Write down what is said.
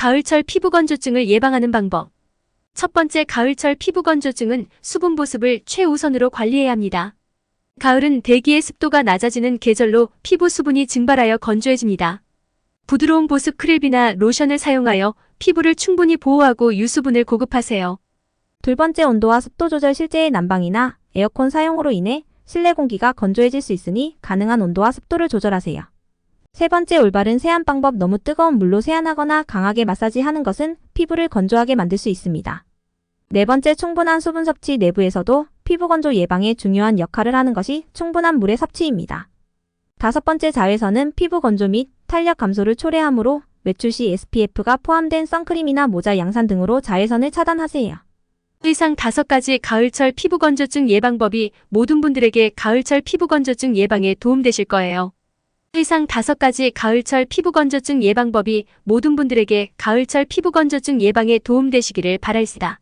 가을철 피부 건조증을 예방하는 방법. 첫 번째 가을철 피부 건조증은 수분 보습을 최우선으로 관리해야 합니다. 가을은 대기의 습도가 낮아지는 계절로 피부 수분이 증발하여 건조해집니다. 부드러운 보습 크림이나 로션을 사용하여 피부를 충분히 보호하고 유수분을 공급하세요. 둘 번째 온도와 습도 조절 실제의 난방이나 에어컨 사용으로 인해 실내 공기가 건조해질 수 있으니 가능한 온도와 습도를 조절하세요. 세 번째 올바른 세안 방법 너무 뜨거운 물로 세안하거나 강하게 마사지하는 것은 피부를 건조하게 만들 수 있습니다. 네 번째 충분한 수분 섭취 내부에서도 피부 건조 예방에 중요한 역할을 하는 것이 충분한 물의 섭취입니다. 다섯 번째 자외선은 피부 건조 및 탄력 감소를 초래하므로 외출 시 SPF가 포함된 선크림이나 모자 양산 등으로 자외선을 차단하세요. 이상 다섯 가지 가을철 피부 건조증 예방법이 모든 분들에게 가을철 피부 건조증 예방에 도움되실 거예요. 이상 다섯 가지 가을철 피부 건조증 예방법이 모든 분들에게 가을철 피부 건조증 예방에 도움되시기를 바랄시다.